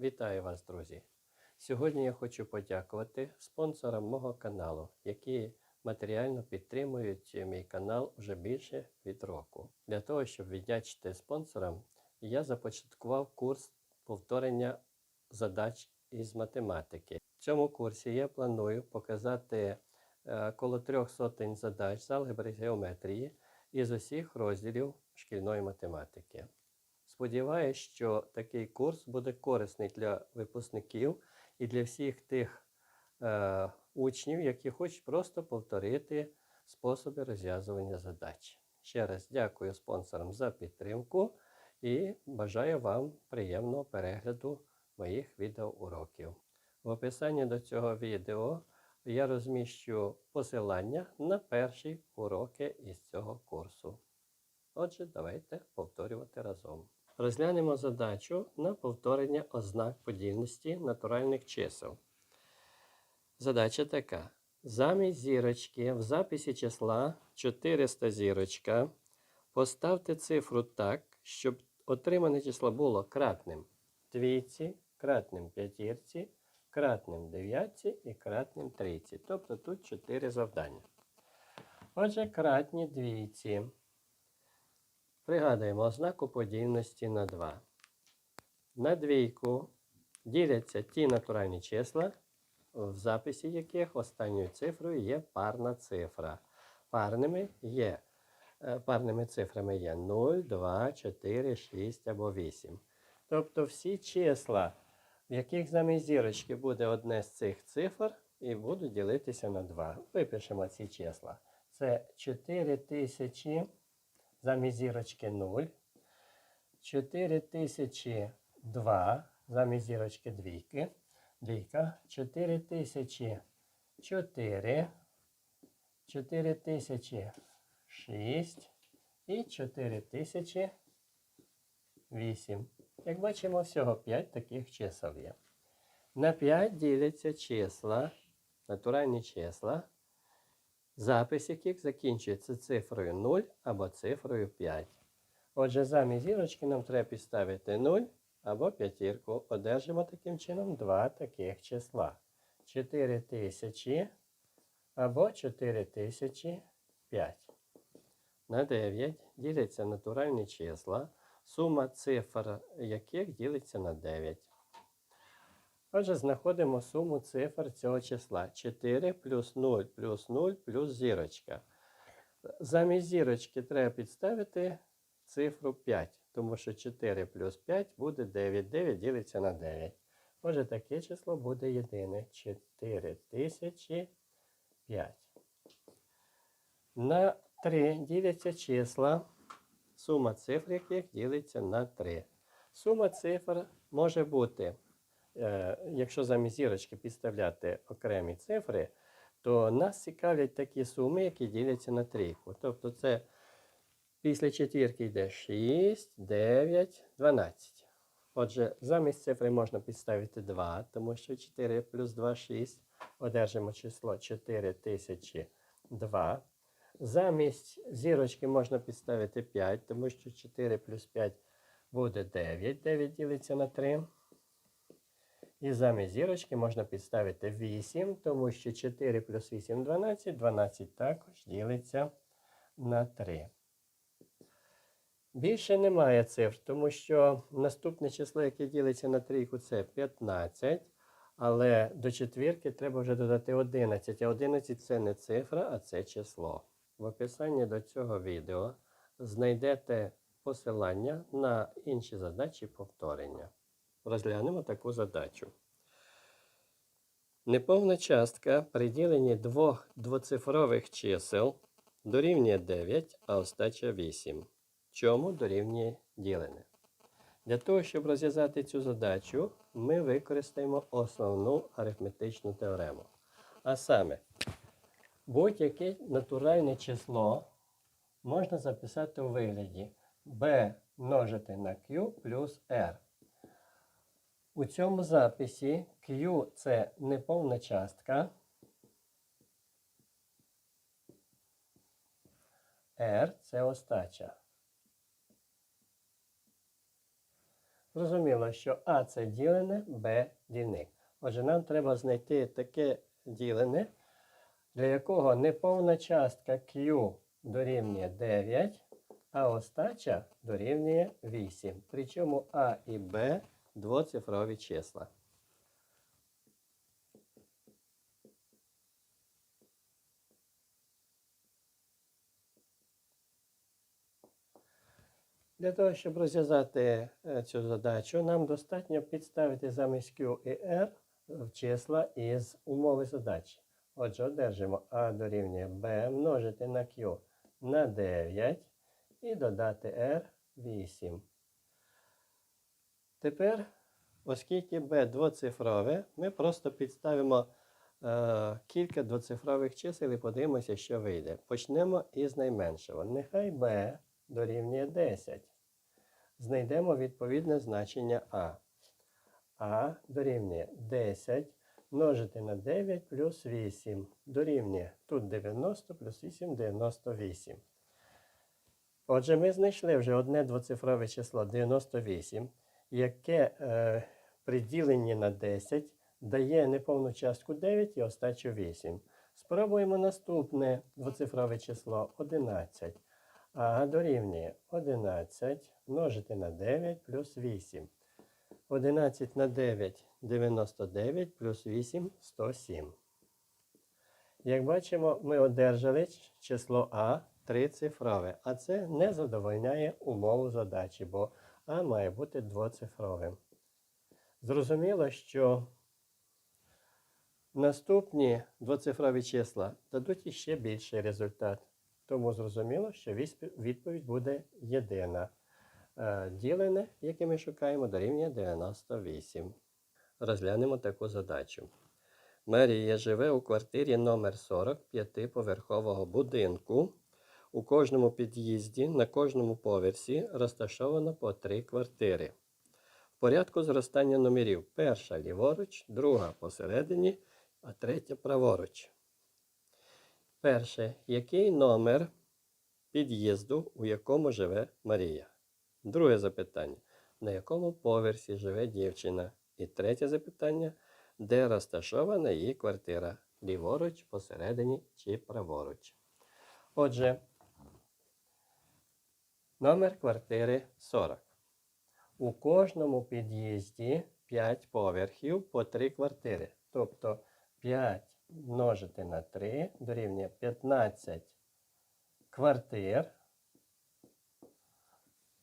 Вітаю вас, друзі! Сьогодні я хочу подякувати спонсорам мого каналу, які матеріально підтримують мій канал вже більше від року. Для того, щоб віддячити спонсорам, я започаткував курс повторення задач із математики. В цьому курсі я планую показати е, коло трьох сотень задач з алгебри геометрії із усіх розділів шкільної математики. Сподіваюсь, що такий курс буде корисний для випускників і для всіх тих е, учнів, які хочуть просто повторити способи розв'язування задач. Ще раз дякую спонсорам за підтримку і бажаю вам приємного перегляду моїх відеоуроків. В описанні до цього відео я розміщу посилання на перші уроки із цього курсу. Отже, давайте повторювати разом. Розглянемо задачу на повторення ознак подільності натуральних чисел. Задача така. Замість зірочки в записі числа 400 зірочка поставте цифру так, щоб отримане число було кратним двійці, кратним п'ятірці, кратним дев'ятці і кратним трійці. Тобто тут 4 завдання. Отже, кратні двійці. Пригадуємо ознаку подільності на 2. На двійку діляться ті натуральні числа, в записі яких останньою цифрою є парна цифра. Парними, є, е, парними цифрами є 0, 2, 4, 6 або 8. Тобто всі числа, в яких замість зірочки буде одне з цих цифр, і будуть ділитися на 2. Випишемо ці числа. Це 4000 замість зірочки 0. 4002 замість зірочки двійки. Двійка. 4004. 4006 і 4008. Як бачимо, всього 5 таких чисел є. На 5 діляться числа, натуральні числа запис яких закінчується цифрою 0 або цифрою 5. Отже, замість зірочки нам треба підставити 0 або п'ятірку. Одержимо таким чином два таких числа. 4000 або 4005. На 9 діляться натуральні числа, сума цифр яких ділиться на 9. Отже, знаходимо суму цифр цього числа. 4 плюс 0 плюс 0 плюс зірочка. Замість зірочки треба підставити цифру 5, тому що 4 плюс 5 буде 9. 9 ділиться на 9. Отже, таке число буде єдине. 4005. На 3 діляться числа, сума цифр яких ділиться на 3. Сума цифр може бути. Е, якщо замість зірочки підставляти окремі цифри, то нас цікавлять такі суми, які діляться на трійку. Тобто це після четвірки йде 6, 9, 12. Отже, замість цифри можна підставити 2, тому що 4 плюс 2 6. Одержимо число 4002. Замість зірочки можна підставити 5, тому що 4 плюс 5 буде 9. 9 ділиться на 3. І замість зірочки можна підставити 8, тому що 4 плюс 8 12, 12 також ділиться на 3. Більше немає цифр, тому що наступне число, яке ділиться на трійку, це 15. Але до четвірки треба вже додати 11. А 11 це не цифра, а це число. В описанні до цього відео знайдете посилання на інші задачі повторення. Розглянемо таку задачу. Неповна частка при діленні двох двоцифрових чисел дорівнює 9, а остача 8. Чому дорівнює ділене? Для того, щоб розв'язати цю задачу, ми використаємо основну арифметичну теорему. А саме, будь-яке натуральне число можна записати у вигляді b множити на q плюс r. У цьому записі Q це неповна частка. R це остача. Зрозуміло, що А це ділене, Б дільник. Отже, нам треба знайти таке ділене, для якого неповна частка Q дорівнює 9, а остача дорівнює 8. Причому А і Б двоцифрові числа. Для того, щоб розв'язати е, цю задачу, нам достатньо підставити замість Q і R в числа із умови задачі. Отже, одержимо А дорівнює B множити на Q на 9 і додати R 8. Тепер, оскільки B двоцифрове, ми просто підставимо е, кілька двоцифрових чисел і подивимося, що вийде. Почнемо із найменшого. Нехай B дорівнює 10. Знайдемо відповідне значення А. А дорівнює 10 множити на 9 плюс 8. Дорівнює тут 90 плюс 8 98. Отже, ми знайшли вже одне двоцифрове число 98, яке е, при на 10 дає неповну частку 9 і остачу 8. Спробуємо наступне двоцифрове число 11. А дорівнює 11 множити на 9 плюс 8. 11 на 9 99 плюс 8 107. Як бачимо, ми одержали число А трицифрове, а це не задовольняє умову задачі, бо А має бути двоцифровим. Зрозуміло, що наступні двоцифрові числа дадуть іще більший результат. Тому зрозуміло, що відповідь буде єдина. Е, Ділене, яке ми шукаємо, дорівнює 98. Розглянемо таку задачу. Марія живе у квартирі номер 40 п'ятиповерхового будинку. У кожному під'їзді на кожному поверсі розташовано по три квартири. В порядку зростання номерів перша ліворуч, друга посередині, а третя праворуч. Перше. Який номер під'їзду, у якому живе Марія? Друге запитання. На якому поверсі живе дівчина? І третє запитання. Де розташована її квартира? Ліворуч, посередині чи праворуч? Отже, номер квартири 40. У кожному під'їзді 5 поверхів по 3 квартири. Тобто 5 множити на 3 дорівнює 15 квартир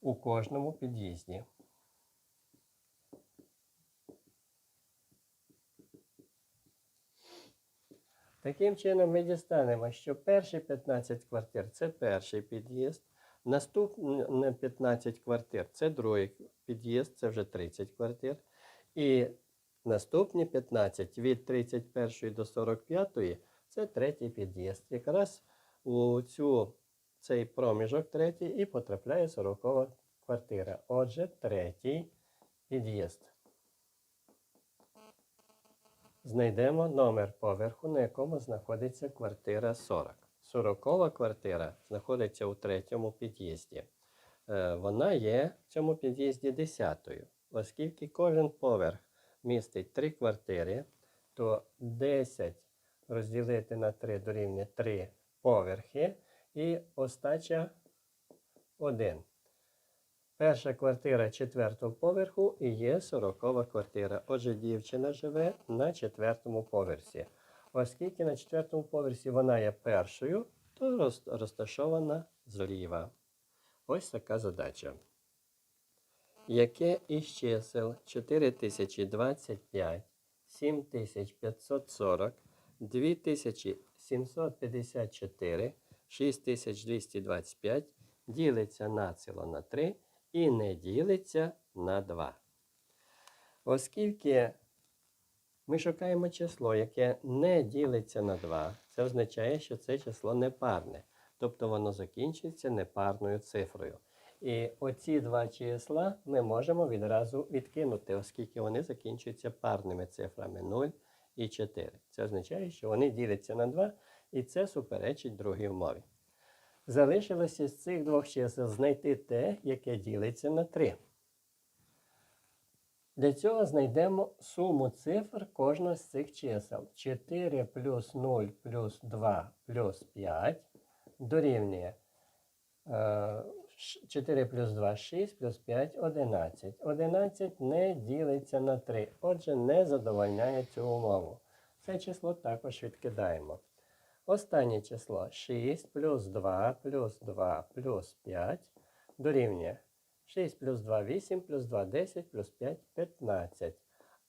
у кожному під'їзді. Таким чином ми дістанемо, що перші 15 квартир це перший під'їзд, наступні 15 квартир це другий під'їзд, це вже 30 квартир. І наступні 15 від 31 до 45 це третій під'їзд. Якраз у цю, цей проміжок третій і потрапляє 40 квартира. Отже, третій під'їзд. Знайдемо номер поверху, на якому знаходиться квартира 40. 40 квартира знаходиться у третьому під'їзді. Е, Вона є в цьому під'їзді 10. Оскільки кожен поверх містить 3 квартири, то 10 розділити на 3 дорівнює 3 поверхи і остача 1. Перша квартира четвертого поверху і є сорокова квартира. Отже, дівчина живе на четвертому поверсі. Оскільки на четвертому поверсі вона є першою, то розташована зліва. Ось така задача. Яке із чисел 4025, 7540, 2754, 6225 ділиться націло на 3 і не ділиться на 2. Оскільки ми шукаємо число, яке не ділиться на 2, це означає, що це число непарне. Тобто воно закінчується непарною цифрою. І оці два числа ми можемо відразу відкинути, оскільки вони закінчуються парними цифрами 0 і 4. Це означає, що вони діляться на 2, і це суперечить другій умові. Залишилося з цих двох чисел знайти те, яке ділиться на 3. Для цього знайдемо суму цифр кожного з цих чисел. 4 плюс 0 плюс 2 плюс 5 дорівнює е, 4 плюс 2 6 плюс 5 11. 11 не ділиться на 3, отже, не задовольняє цю умову. Це число також відкидаємо. Останнє число 6 плюс 2 плюс 2 плюс 5 дорівнює 6 плюс 2 8 плюс 2 10 плюс 5 15.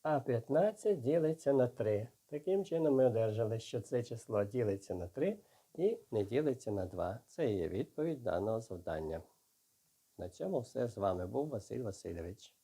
А 15 ділиться на 3. Таким чином ми одержали, що це число ділиться на 3 і не ділиться на 2. Це є відповідь даного завдання. На цьому все з вами був Василь Васильович.